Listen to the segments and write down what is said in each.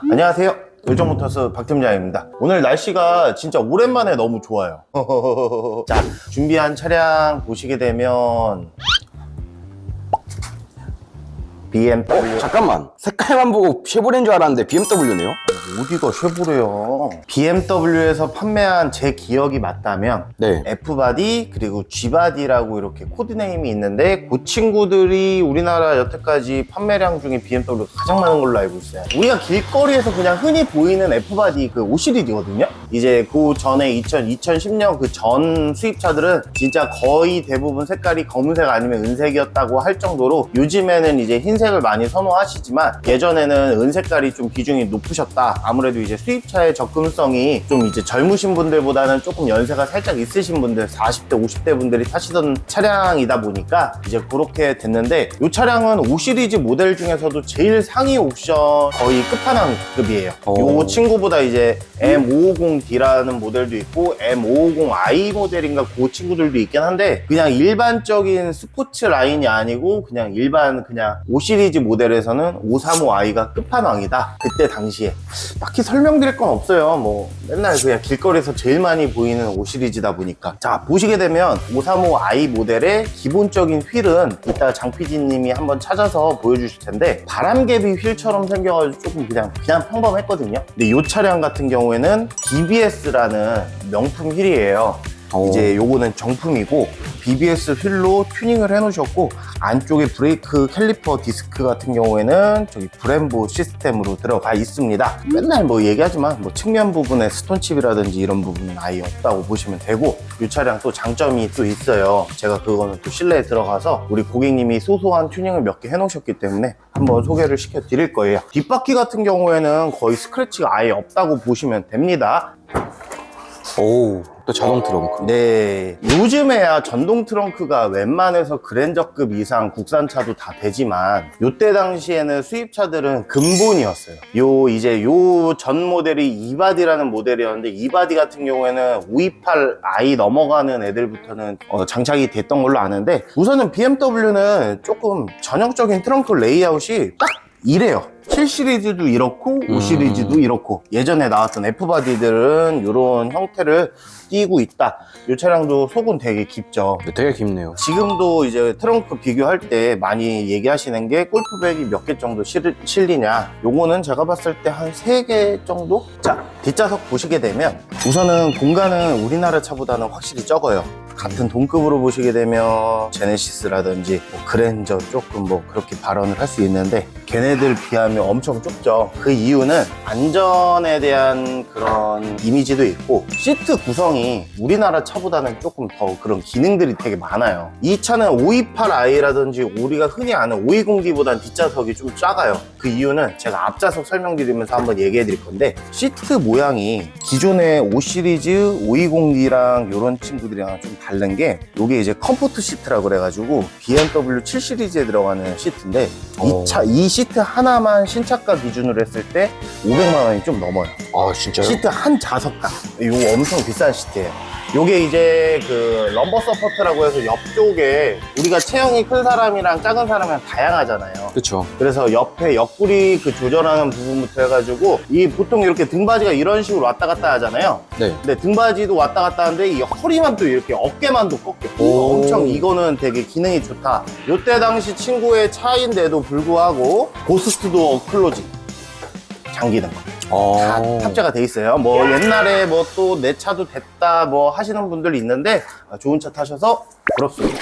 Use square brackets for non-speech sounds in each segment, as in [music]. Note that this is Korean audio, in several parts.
안녕하세요. 요정모터스 박팀장입니다. 오늘 날씨가 진짜 오랜만에 너무 좋아요. [laughs] 자, 준비한 차량 보시게 되면 BMW 잠깐만. 색깔만 보고 쉐보레인 줄 알았는데 BMW네요? 어디가 쉐보레요? BMW에서 판매한 제 기억이 맞다면 네. F바디 그리고 G바디라고 이렇게 코드네임이 있는데 그 친구들이 우리나라 여태까지 판매량 중에 BMW가 가장 많은 걸로 알고 있어요. 우리가 길거리에서 그냥 흔히 보이는 F바디 그 5시리즈거든요 이제 그 전에 2000, 2010년 그 전 수입차들은 진짜 거의 대부분 색깔이 검은색 아니면 은색이었다고 할 정도로 요즘에는 이제 흰색을 많이 선호하시지만 예전에는 은색깔이 좀 비중이 높으셨다 아무래도 이제 수입차의 접근성이 좀 이제 젊으신 분들보다는 조금 연세가 살짝 있으신 분들 40대 50대 분들이 타시던 차량이다 보니까 이제 그렇게 됐는데 이 차량은 5 시리즈 모델 중에서도 제일 상위 옵션 거의 끝판왕급이에요 오. 요 친구보다 이제 M550D라는 모델도 있고 M550i 모델인가 그 친구들도 있긴 한데 그냥 일반적인 스포츠 라인이 아니고 그냥 일반 그냥 5 시리즈 모델에서는 535i가 끝판왕이다. 그때 당시에. 딱히 설명드릴 건 없어요. 뭐 맨날 그냥 길거리에서 제일 많이 보이는 5 시리즈다 보니까. 자 보시게 되면 535i 모델의 기본적인 휠은 이따 장PD님이 한번 찾아서 보여주실 텐데 바람개비 휠처럼 생겨가지고 조금 그냥 그냥 평범했거든요. 근데 이 차량 같은 경우에는 BBS라는 명품 휠이에요 오. 이제 요거는 정품이고 BBS 휠로 튜닝을 해 놓으셨고 안쪽에 브레이크 캘리퍼 디스크 같은 경우에는 저기 브em보 시스템으로 들어가 있습니다. 맨날 뭐 얘기하지만 뭐 측면 부분에 스톤칩이라든지 이런 부분은 아예 없다고 보시면 되고 이 차량 또 장점이 또 있어요. 제가 그거는 또 실내에 들어가서 우리 고객님이 소소한 튜닝을 몇 개 해 놓으셨기 때문에 한번 소개를 시켜 드릴 거예요. 뒷바퀴 같은 경우에는 거의 스크래치가 아예 없다고 보시면 됩니다. 오 또 자동 트렁크 네. 요즘에야 전동 트렁크가 웬만해서 그랜저급 이상 국산차도 다 되지만 요때 당시에는 수입차들은 근본이었어요. 요 이제 요 전 모델이 이바디라는 모델이었는데 이바디 같은 경우에는 528i 넘어가는 애들부터는 어, 장착이 됐던 걸로 아는데 우선은 BMW는 조금 전형적인 트렁크 레이아웃이 딱 이래요. 7 시리즈도 이렇고 5 음. 시리즈도 이렇고 예전에 나왔던 F바디들은 이런 형태를 띄고 있다. 이 차량도 속은 되게 깊죠. 네, 되게 깊네요 지금도 이제 트렁크 비교할 때 많이 얘기하시는 게 골프백이 몇 개 정도 실, 실리냐. 요거는 제가 봤을 때한세개 정도? 자, 뒷좌석 보시게 되면 우선은 공간은 우리나라 차보다는 확실히 적어요. 같은 동급으로 보시게 되면 제네시스라든지 뭐 그랜저 조금 뭐 그렇게 발언을 할 수 있는데 걔네들 비하면 엄청 좁죠. 그 이유는 안전에 대한 그런 이미지도 있고 시트 구성이 우리나라 차보다는 조금 더 그런 기능들이 되게 많아요. 이 차는 528i라든지 우리가 흔히 아는 520D보다는 뒷좌석이 좀 작아요. 그 이유는 제가 앞좌석 설명드리면서 한번 얘기해 드릴 건데 시트 모양이 기존의 5 시리즈 520D랑 이런 친구들이랑 좀 다른 게 이게 이제 컴포트 시트라고 그래가지고 BMW 7 시리즈에 들어가는 시트인데 오. 이 차 이 시트 하나만 신차가 기준으로 했을 때 500만 원이 좀 넘어요. 아 진짜요? 시트 한 좌석당. 이거 엄청 비싼 시트예요. 요게 이제 그 럼버 서포트라고 해서 옆쪽에 우리가 체형이 큰 사람이랑 작은 사람이랑 다양하잖아요. 그쵸 그래서 옆에 옆구리 그 조절하는 부분부터 해가지고 이 보통 이렇게 등받이가 이런 식으로 왔다 갔다 하잖아요. 네 근데 등받이도 왔다 갔다 하는데 이 허리만 또 이렇게 어깨만도 꺾여. 오. 엄청 이거는 되게 기능이 좋다. 요때 당시 친구의 차인데도 불구하고 고스트도 클로징 잠기는 거. 다 아, 탑재가 돼 있어요. 뭐 옛날에 뭐 또 내 차도 됐다 뭐 하시는 분들이 있는데 아, 좋은 차 타셔서 부럽습니다.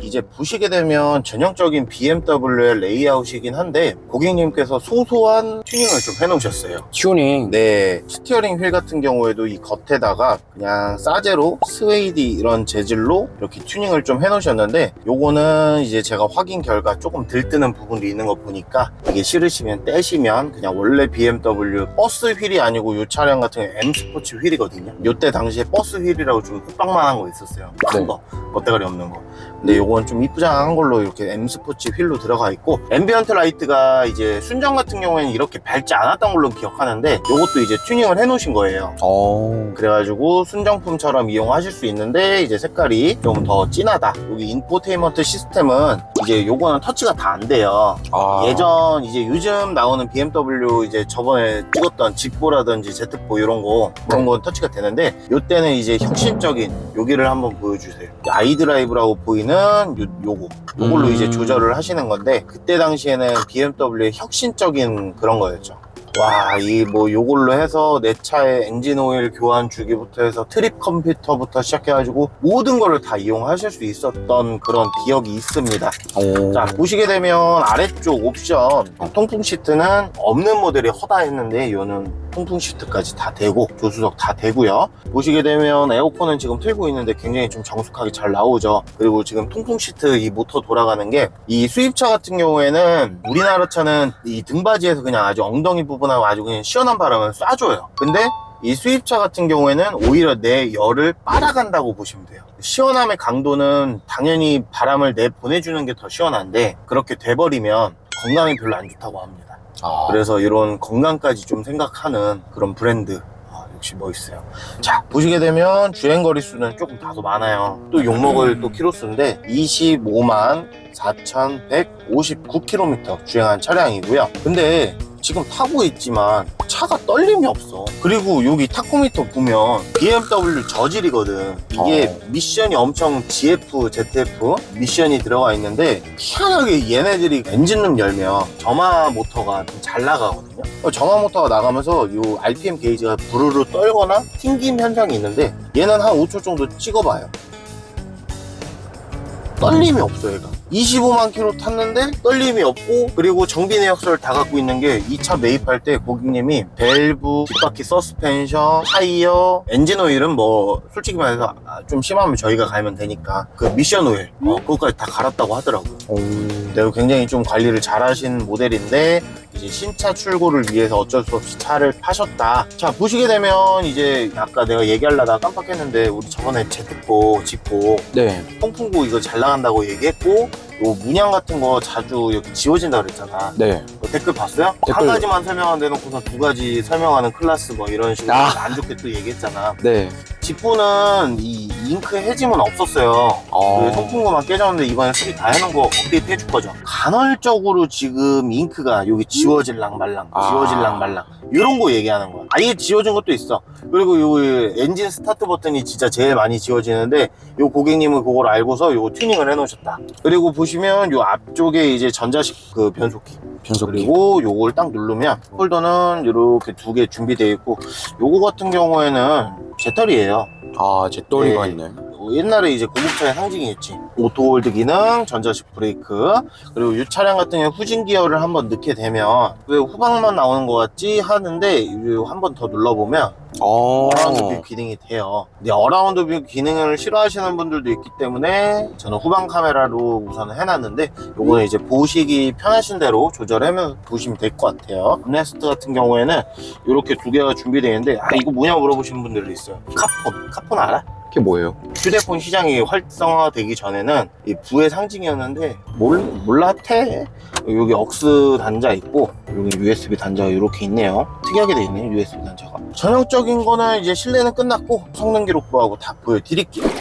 이제 보시게 되면 전형적인 BMW의 레이아웃이긴 한데 고객님께서 소소한 튜닝을 좀 해놓으셨어요. 튜닝 네, 스티어링 휠 같은 경우에도 이 겉에다가 그냥 싸제로 스웨이드 이런 재질로 이렇게 튜닝을 좀 해놓으셨는데 요거는 이제 제가 확인 결과 조금 들뜨는 부분도 있는 거 보니까 이게 싫으시면 떼시면 그냥 원래 BMW 버스 휠이 아니고 이 차량 같은 경우 M 스포츠 휠이거든요. 요때 당시에 버스 휠이라고 좀 호빵만한 거 있었어요. 큰 네. 거, 겉대가리 없는 거. 근데 요건 좀 이쁘장한 걸로 이렇게 M 스포츠 휠로 들어가 있고 앰비언트 라이트가 이제 순정 같은 경우에는 이렇게 밝지 않았던 걸로 기억하는데 요것도 이제 튜닝을 해 놓으신 거예요. 어. 그래가지고 순정품처럼 이용하실 수 있는데 이제 색깔이 좀 더 진하다. 여기 인포테인먼트 시스템은 이제 요거는 터치가 다 안 돼요. 아. 예전 이제 요즘 나오는 BMW 이제 저번에 찍었던 직보라든지 Z4 이런 거 그런 건 터치가 되는데 요때는 이제 혁신적인 여기를 한번 보여주세요. 아이드라이브라고 보이 는 요, 요거 요걸로 음. 이제 조절을 하시는 건데 그때 당시에는 BMW의 혁신적인 그런 거였죠. 와, 이 뭐 요걸로 해서 내 차의 엔진 오일 교환 주기부터 해서 트립 컴퓨터부터 시작해가지고 모든 거를 다 이용하실 수 있었던 그런 기억이 있습니다. 오. 자 보시게 되면 아래쪽 옵션 통풍 시트는 없는 모델이 허다했는데 요는 통풍 시트까지 다 되고 조수석 다 되고요 보시게 되면 에어컨은 지금 틀고 있는데 굉장히 좀 정숙하게 잘 나오죠 그리고 지금 통풍 시트 이 모터 돌아가는 게 이 수입차 같은 경우에는 우리나라 차는 이 등받이에서 그냥 아주 엉덩이 부분하고 아주 그냥 시원한 바람을 쏴줘요 근데 이 수입차 같은 경우에는 오히려 내 열을 빨아간다고 보시면 돼요. 시원함의 강도는 당연히 바람을 내 보내주는 게 더 시원한데 그렇게 돼버리면 건강에 별로 안 좋다고 합니다. 아. 그래서 이런 건강까지 좀 생각하는 그런 브랜드 아, 역시 멋있어요. 자 보시게 되면 주행 거리 수는 조금 다소 많아요. 또 욕먹을 또 키로수인데 25만 4,159km 주행한 차량이고요. 근데 지금 타고 있지만 차가 떨림이 없어. 그리고 여기 타코미터 보면 BMW 저질이거든. 이게 어. 미션이 엄청 GF, ZF 미션이 들어가 있는데 희한하게 얘네들이 엔진룸 열면 점화 모터가 좀 잘 나가거든요. 어, 점화 모터가 나가면서 이 RPM 게이지가 부르르 떨거나 튕김 현상이 있는데 얘는 한 5초 정도 찍어봐요. 떨림이 없어 얘가 25만 킬로 탔는데 떨림이 없고 그리고 정비 내역서를 다 갖고 있는 게 이 차 매입할 때 고객님이 밸브, 뒷바퀴 서스펜션, 타이어, 엔진 오일은 뭐 솔직히 말해서 아, 좀 심하면 저희가 갈면 되니까 그 미션 오일 어, 그것까지 다 갈았다고 하더라고요 오. 내가 굉장히 좀 관리를 잘 하신 모델인데 이제 신차 출고를 위해서 어쩔 수 없이 차를 파셨다. 자 보시게 되면 이제 아까 내가 얘기하려다 깜빡했는데 우리 저번에 제트포 짚고 네. 통풍구 이거 잘 나간다고 얘기했고 요 문양 같은 거 자주 이렇게 지워진다 그랬잖아. 네. 그 댓글 봤어요? 댓글. 한 가지만 설명한 데 놓고서 두 가지 설명하는 클래스 뭐 이런 식으로 아. 안 좋게 또 얘기했잖아. 네. 직보는 이 잉크 해짐은 없었어요. 어. 그 송풍구만 깨졌는데 이번에 [laughs] 수리 다 해놓은 거 업데이트 해줄 거죠. 간헐적으로 지금 잉크가 여기 지워질랑 말랑, 아. 지워질랑 말랑 이런 거 얘기하는 거야. 아예 지워진 것도 있어. 그리고 요 엔진 스타트 버튼이 진짜 제일 많이 지워지는데 요 고객님은 그걸 알고서 요 튜닝을 해놓으셨다. 그리고 보시면 요 앞쪽에 이제 전자식 그 변속기 변속기. 그리고 요걸 딱 누르면 홀더는 이렇게 두 개 준비되어 있고 요거 같은 경우에는 제떨이에요. 아, 제 또리가 네. 있네. 어, 옛날에 이제 고급차의 상징이었지. 오토홀드 기능, 전자식 브레이크, 그리고 이 차량 같은 경우 후진 기어를 한번 넣게 되면 왜 후방만 나오는 것 같지 하는데 한번 더 눌러보면 어. 어라운드 뷰 기능이 돼요. 근데 어라운드 뷰 기능을 싫어하시는 분들도 있기 때문에 저는 후방 카메라로 우선 해놨는데 요거는 이제 보시기 편하신 대로 조절하면 보시면 될 것 같아요. 암레스트 같은 경우에는 이렇게 두 개가 준비되어 있는데 아 이거 뭐냐 물어보시는 분들도 있어요. 카폰, 카폰 알아? 그게 뭐예요? 휴대폰 시장이 활성화되기 전에는 이 부의 상징이었는데 몰, 몰랐대 여기 억스 단자 있고 여기 USB 단자가 이렇게 있네요. 특이하게 돼 있네요 USB 단자가. 전형적인 거는 이제 실내는 끝났고 성능 기록부하고 다 보여드릴게요. 자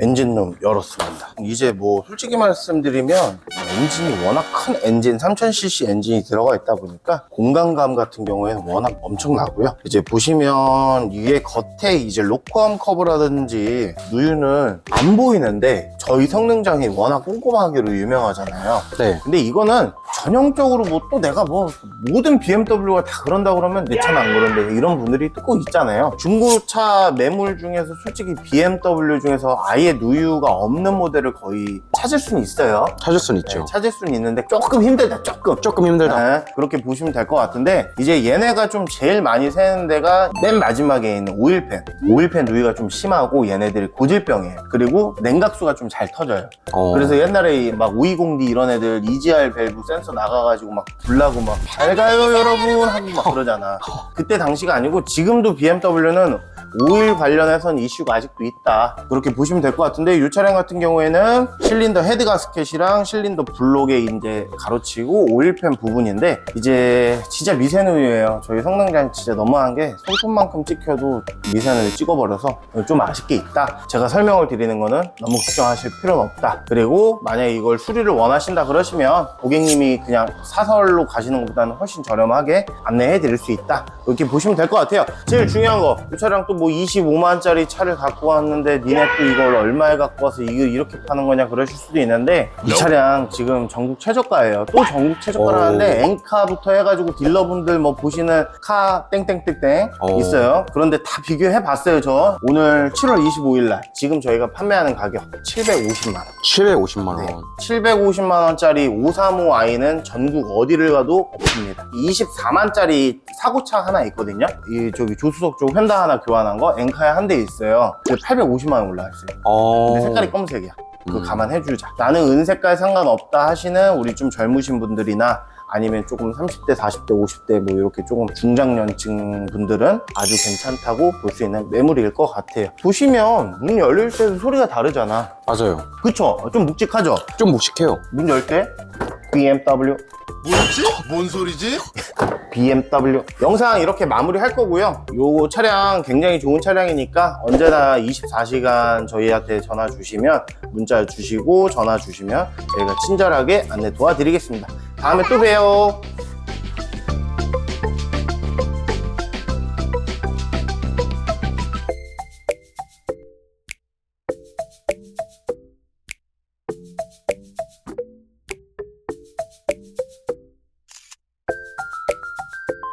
엔진룸 열었습니다 이제 뭐 솔직히 말씀드리면 엔진이 워낙 큰 엔진 3000cc 엔진이 들어가 있다 보니까 공간감 같은 경우에는 워낙 엄청나고요 이제 보시면 위에 겉에 이제 로커암 커브라든지 누유는 안 보이는데 저희 성능장이 워낙 꼼꼼하기로 유명하잖아요 네. 근데 이거는 전형적으로 뭐 또 내가 뭐 모든 BMW가 다 그런다 그러면 내 차는 안 그런데 이런 분들이 또 꼭 있잖아요. 중고차 매물 중에서 솔직히 BMW 중에서 아예 누유가 없는 모델을 거의 찾을 수는 있어요. 찾을 수는 네, 있죠. 찾을 수는 있는데 조금 힘들다 조금. 조금 힘들다. 네, 그렇게 보시면 될 것 같은데 이제 얘네가 좀 제일 많이 새는 데가 맨 마지막에 있는 오일팬 오일팬 누이가 좀 심하고 얘네들이 고질병이에요 그리고 냉각수가 좀 잘 터져요 어. 그래서 옛날에 막 520D 이런 애들 EGR 밸브 센서 나가가지고 막 불나고 막 밝아요 여러분 하고 막 그러잖아. [laughs] 그때 당시가 아니고 지금도 BMW는 오일 관련해서는 이슈가 아직도 있다. 그렇게 보시면 될 것 같은데 이 차량 같은 경우에는 실린더 헤드 가스켓이랑 실린더 블록에 이제 가로치고 오일팬 부분인데 이제 진짜 미세누유예요. 저희 성능장 진짜 너무한 게 손톱만큼 찍혀도 미세누유 찍어버려서 좀 아쉽게 있다. 제가 설명을 드리는 거는 너무 걱정하실 필요는 없다. 그리고 만약에 이걸 수리를 원하신다 그러시면 고객님이 그냥 사설로 가시는 것보다는 훨씬 저렴하게 안내해 드릴 수 있다. 이렇게 보시면 될 것 같아요. 제일 중요한 거, 이 차량 또뭐 25만짜리 차를 갖고 왔는데 니네 또 이걸 얼마에 갖고 와서 이거 이렇게 파는 거냐 그러실 수도 있는데 이 차량 지금 전국 최저가예요. 또 전국 최저가라는데 엔카부터 해가지고 딜러분들 뭐 보시는 카 땡땡땡땡 오. 있어요. 그런데 다 비교해 봤어요, 저. 오늘 7월 25일 날 지금 저희가 판매하는 가격 750만 원. 750만 원. 네. 750만 원짜리 535i는 전국 어디를 가도 없습니다. 24만짜리 사고차 하나 있거든요. 이 저기 조수석 쪽 휀다 하나 교환 한 거 엔카에 한 대 있어요. 그게 850만 원 올라와 있어요. 어. 근데 색깔이 검은색이야. 그거 음. 감안해주자. 나는 은색깔 상관없다 하시는 우리 좀 젊으신 분들이나 아니면 조금 30대, 40대, 50대 뭐 이렇게 조금 중장년층 분들은 아주 괜찮다고 볼 수 있는 매물일 것 같아요. 보시면 문 열릴 때도 소리가 다르잖아. 맞아요. 그쵸? 좀 묵직하죠? 좀 묵직해요. 문 열 때 BMW, 뭐지? 뭔 소리지? [laughs] BMW 영상 이렇게 마무리 할 거고요. 요 차량 굉장히 좋은 차량이니까 언제나 24시간 저희한테 전화 주시면 문자 주시고 전화 주시면 저희가 친절하게 안내 도와드리겠습니다. 다음에 또 봬요.